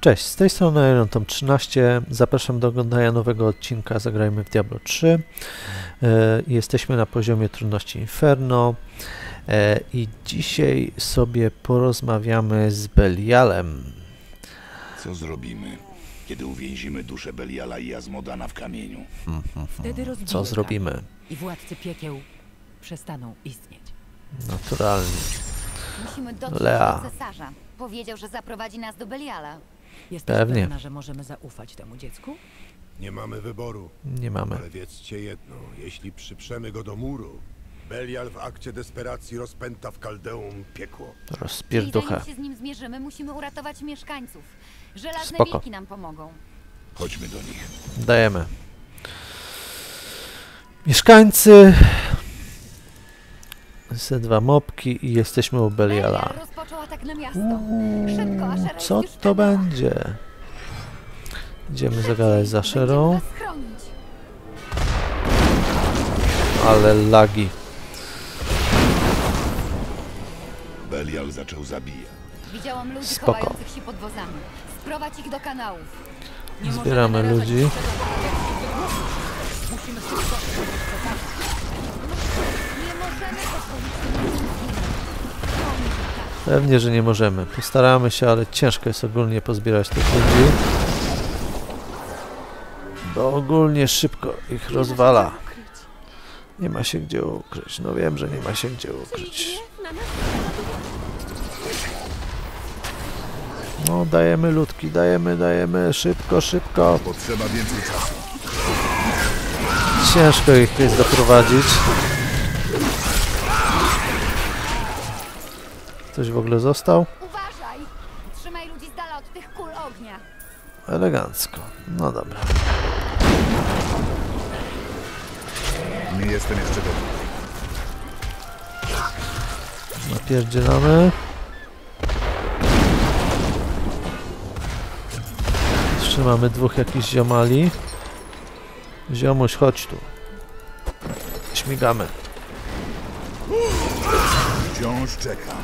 Cześć, z tej strony Iron Tom 13. Zapraszam do oglądania nowego odcinka Zagrajmy w Diablo 3. E, Jesteśmy na poziomie trudności Inferno e, i dzisiaj sobie porozmawiamy z Belialem. Co zrobimy, kiedy uwięzimy duszę Beliala i Azmodana w kamieniu? Wtedy rozbiję Co zrobimy? I władcy piekieł przestaną istnieć. Naturalnie. Musimy dotrzeć Lea. do cesarza. Powiedział, że zaprowadzi nas do Beliala. Jesteś Pewnie. pewna, że możemy zaufać temu dziecku? Nie mamy wyboru, Nie mamy. ale wiedzcie jedno, jeśli przyprzemy go do muru, Belial w akcie desperacji rozpęta w Kaldeum piekło. Czyli Rozpierduchę. zanim się z nim zmierzymy, musimy uratować mieszkańców. Żelazne Spoko. wilki nam pomogą. Chodźmy do nich. Dajemy. Mieszkańcy. Ze dwa mopki i jesteśmy u Beliala. Asher jest Co to będzie? Idziemy zagadać z Asherą, Będziemy was chronić. ale lagi. Belial zaczął zabijać. Widziałam ludzi Spoko. chowających się pod wozami. Sprowadź ich do kanałów. Nie Zbieramy ludzi. Musimy szybko Pewnie, że nie możemy. Postaramy się, ale ciężko jest ogólnie pozbierać tych ludzi. Bo ogólnie szybko ich rozwala. Nie ma się gdzie ukryć. No wiem, że nie ma się gdzie ukryć. No, dajemy ludki, dajemy, dajemy. Szybko, szybko. Potrzeba więcej czasu. Ciężko ich jest doprowadzić. Ktoś w ogóle został? Uważaj! Trzymaj ludzi z dala od tych kul ognia. Elegancko. No dobra. Nie jestem jeszcze gotowy. Napierdzielamy. Jeszcze mamy dwóch jakichś ziomali. Ziomuś, chodź tu. Śmigamy. Wciąż czekam.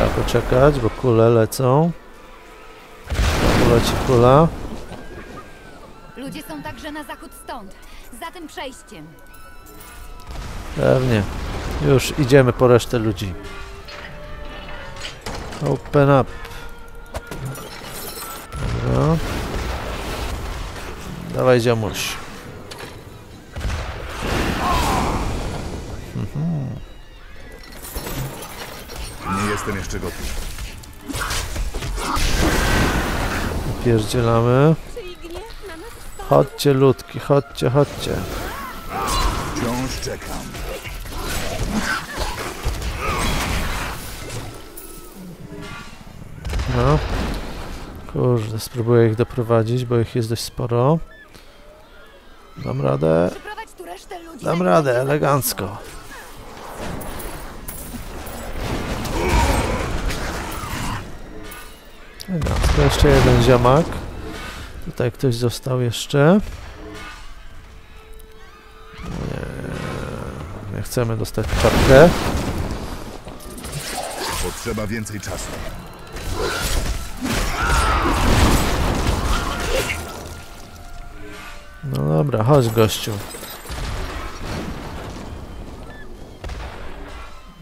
Trzeba poczekać, bo kule lecą. Poleci kula. Ludzie są także na zachód stąd. Za tym przejściem. Pewnie. Już idziemy po resztę ludzi. Open up. Dobra. Dawaj ziomuś. Nie jestem jeszcze gotów. Pierdzielamy. Chodźcie ludki, chodźcie, chodźcie. Wciąż czekam. No. Kurde, spróbuję ich doprowadzić, bo ich jest dość sporo. Dam radę. Dam radę, będzie elegancko. Elegancko, jeszcze jeden ziomak. Tutaj ktoś został jeszcze. Nie, nie chcemy dostać czapkę. Potrzeba więcej czasu. No dobra, chodź gościu.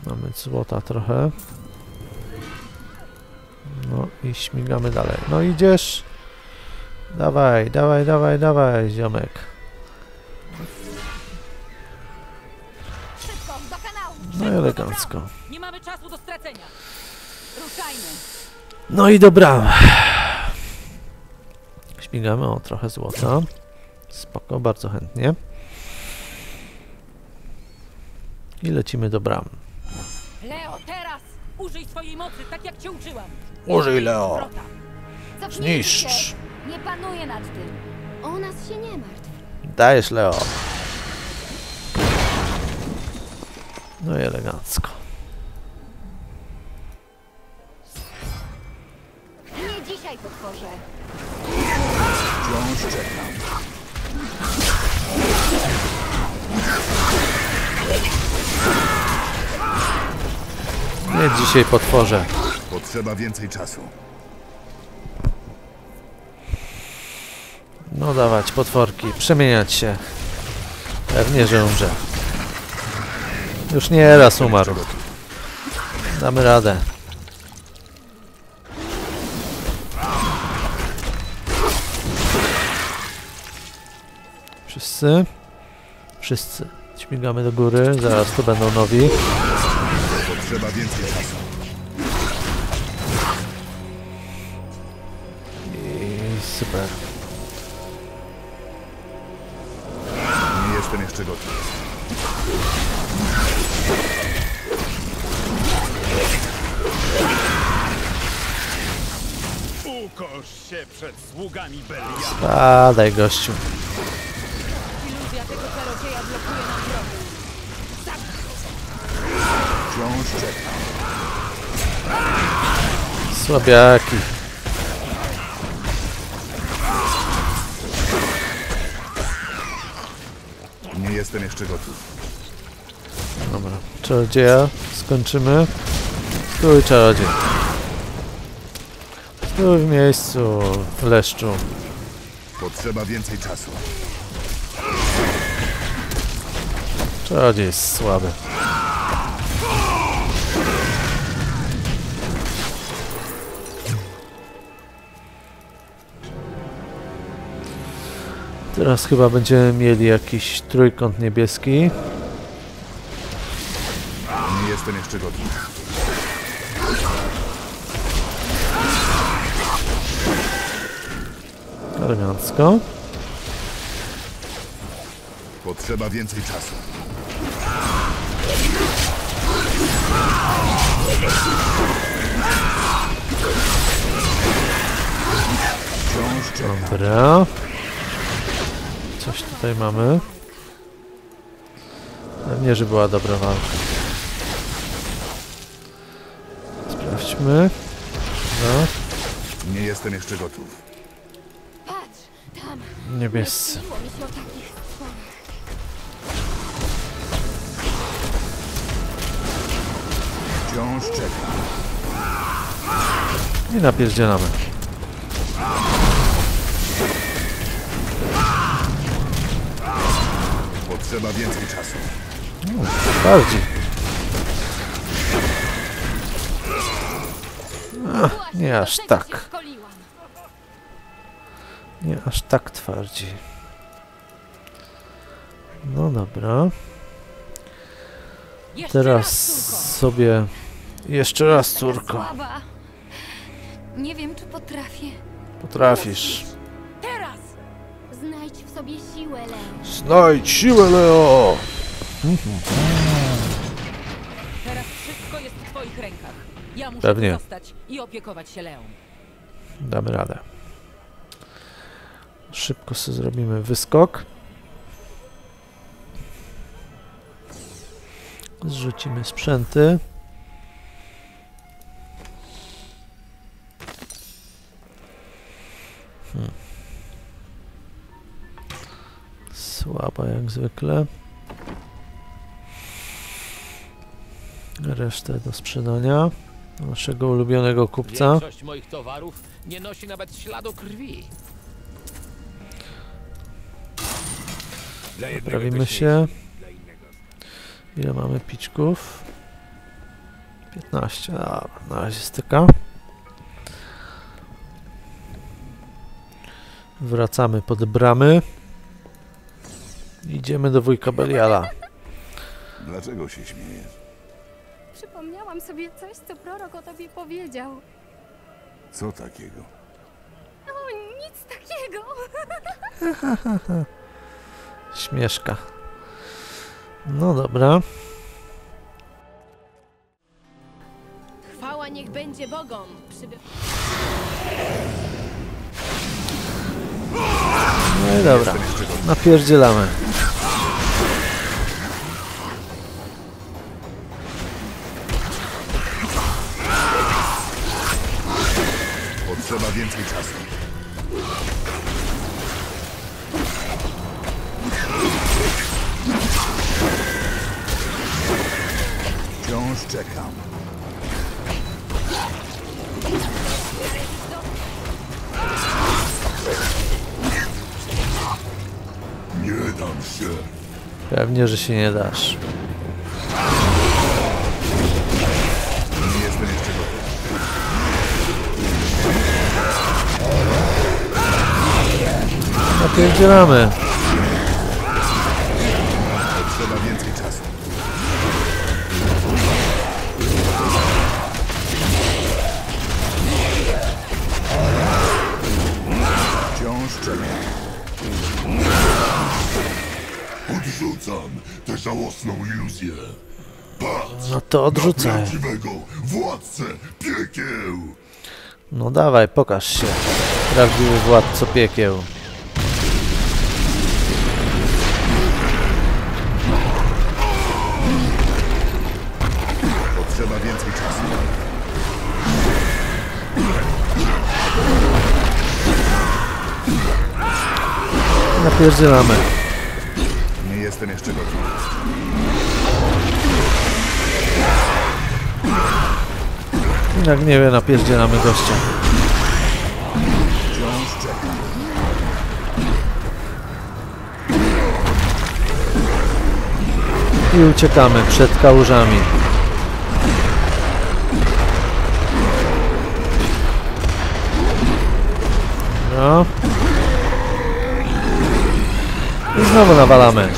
Mamy złota trochę. No i śmigamy dalej. No idziesz? Dawaj, dawaj, dawaj, dawaj, ziomek. No i elegancko. Nie mamy czasu do stracenia. Ruszajmy. No i dobra. Śmigamy o trochę złota. Spoko, bardzo chętnie. I lecimy do bram. Leo, teraz! Użyj swojej mocy, tak jak cię uczyłam. Użyj, Leo. Zniszcz. Nie panuję nad tym. O nas się nie martw. Dajesz, Leo. No i elegancko. Nie dzisiaj potworzę. Potrzeba więcej czasu. No dawać, potworki, przemieniać się. Pewnie, że umrze. Już nie raz umarł. Damy radę. Wszyscy? Wszyscy. Śmigamy do góry, zaraz to będą nowi. Potrzeba więcej czasu. I super. Nie jestem jeszcze gotów. Ukosz się przed sługami Belia. Spadaj, gościu. Iluzja tego czarodzieja blokuje nam drogę. Wciąż czekam. Słabiaki. Nie jestem jeszcze gotów. Dobra, czarodzieja, skończymy. Stój, czarodziej. Stój w miejscu, leszczu. Potrzeba więcej czasu. Czarodziej jest słaby. Teraz chyba będziemy mieli jakiś trójkąt niebieski. Nie jestem jeszcze gotów. Elegancko. Potrzeba więcej czasu. Dobra. Coś tutaj mamy. Pewnie, że była dobra walka. Sprawdźmy. No, Nie jestem jeszcze gotów. Patrz, tam. niebiescy. Wciąż czekam. I napierdzielamy. Potrzeba więcej czasu. Bardziej. Właśnie nie do aż tak. Nie aż tak twardzi. No dobra. Teraz sobie... Jeszcze raz, córko. Nie wiem, czy potrafię. Potrafisz. Znajdź w sobie siłę, Leo. Znajdź siłę, Leo! Teraz wszystko jest w twoich rękach. Ja muszę Pewnie. zostać i opiekować się Leą. Damy radę. Szybko sobie zrobimy wyskok. Zrzucimy sprzęty. Hmm. Słaba jak zwykle. Resztę do sprzedania. Naszego ulubionego kupca. Większość moich towarów nie nosi nawet śladu krwi. Poprawimy się. Ile mamy piczków? 15. A, na razie styka. Wracamy pod bramy. Idziemy do wujka Beliala. Dlaczego się śmiejesz? Przypomniałam sobie coś, co prorok o tobie powiedział. Co takiego? O, nic takiego. Śmieszka. No dobra. Chwała niech będzie Bogom. Przyby... No i dobra. Napierdzielamy. Pewnie, że się nie dasz. Nie jestem jeszcze. Napierdzielamy. Odrzucam tę żałosną iluzję. Patrz No to odrzucaj. prawdziwego władcę piekieł. No dawaj, pokaż się. Prawdziwy władco piekieł. Potrzeba więcej czasu. Napierdzielamy. Jestem jeszcze gotowy. Jak nie wie, napierdzielamy gościa. I uciekamy przed kałużami. No. I znowu nawalamy.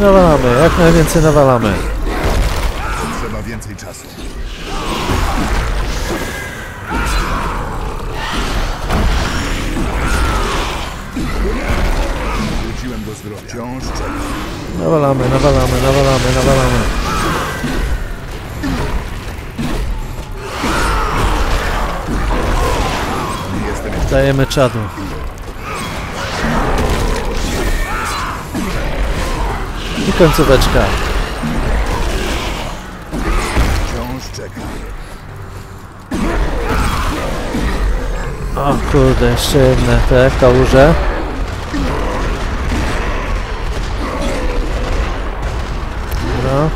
Nawalamy, jak najwięcej nawalamy. Potrzeba więcej czasu. Wróciłem do zdrowia. Wciąż. Nawalamy, nawalamy, nawalamy, nawalamy. Dajemy czadu. I końcóweczka. Wciąż czekam. O kurde, jeszcze jedne te kałuże. Dobra.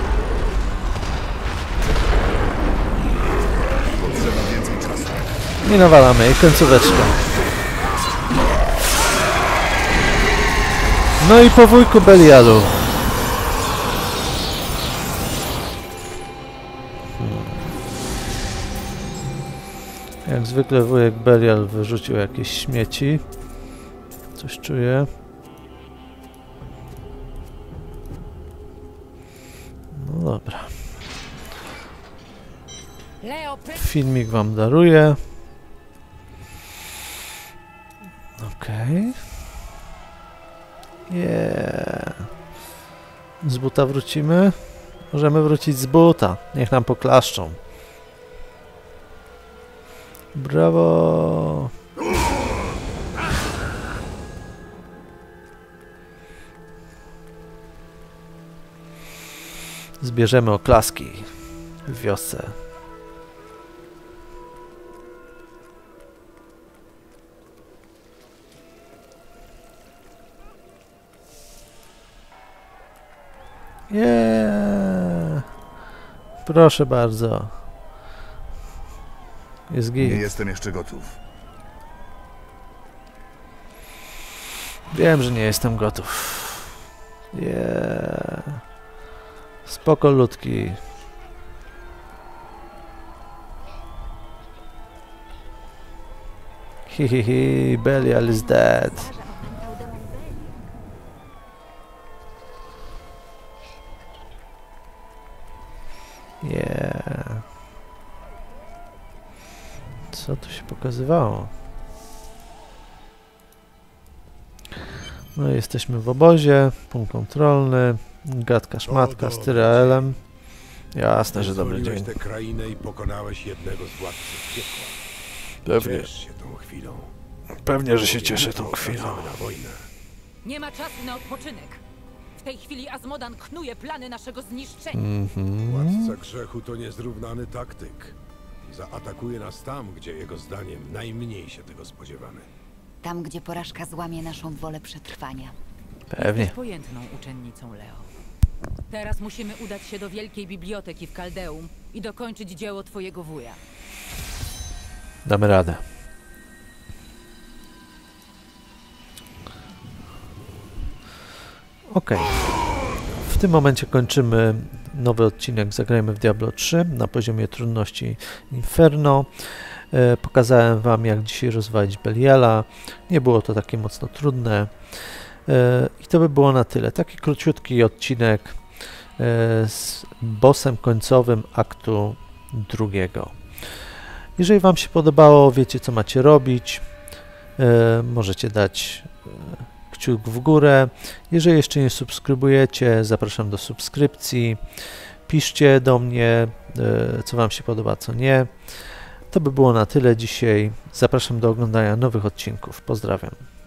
Czasu. I nawalamy, i końcóweczka. No i po wujku Belialu. Jak zwykle wujek Belial wyrzucił jakieś śmieci. Coś czuję. No dobra. Filmik wam daruję. Okej. Yeah. Z buta wrócimy. Możemy wrócić z buta. Niech nam poklaszczą. Brawo! Zbierzemy oklaski w wiosce. Yeah. Proszę bardzo. Jest Nie git. jestem jeszcze gotów. Wiem, że nie jestem gotów. Yeah. Spoko ludki. Hihihi, Belial is dead. Pokazywało? No i jesteśmy w obozie, punkt kontrolny, gadka szmatka z Tyraelem. Jasne, że dobry dzień. tę krainę i pokonałeś jednego z władców piekła. Pewnie, Ciesz się tą chwilą. pewnie, że się cieszę tą chwilą. wracamy na wojnę. Nie ma czasu na odpoczynek. W tej chwili Azmodan knuje plany naszego zniszczenia. Mhm. Władca grzechu to niezrównany taktyk. Zaatakuje nas tam, gdzie jego zdaniem najmniej się tego spodziewamy. Tam, gdzie porażka złamie naszą wolę przetrwania. Pewnie. Pojętną uczennicą Leo. Teraz musimy udać się do Wielkiej Biblioteki w Kaldeum i dokończyć dzieło twojego wuja. Damy radę. Ok. W tym momencie kończymy nowy odcinek Zagrajmy w Diablo 3 na poziomie trudności Inferno. E, Pokazałem Wam, jak dzisiaj rozwalić Beliala. Nie było to takie mocno trudne. E, I to by było na tyle. Taki króciutki odcinek e, z bossem końcowym aktu drugiego. Jeżeli Wam się podobało, wiecie co macie robić. Możecie dać kciuk w górę. Jeżeli jeszcze nie subskrybujecie, zapraszam do subskrypcji. Piszcie do mnie, e, co Wam się podoba, co nie. To by było na tyle dzisiaj. Zapraszam do oglądania nowych odcinków. Pozdrawiam.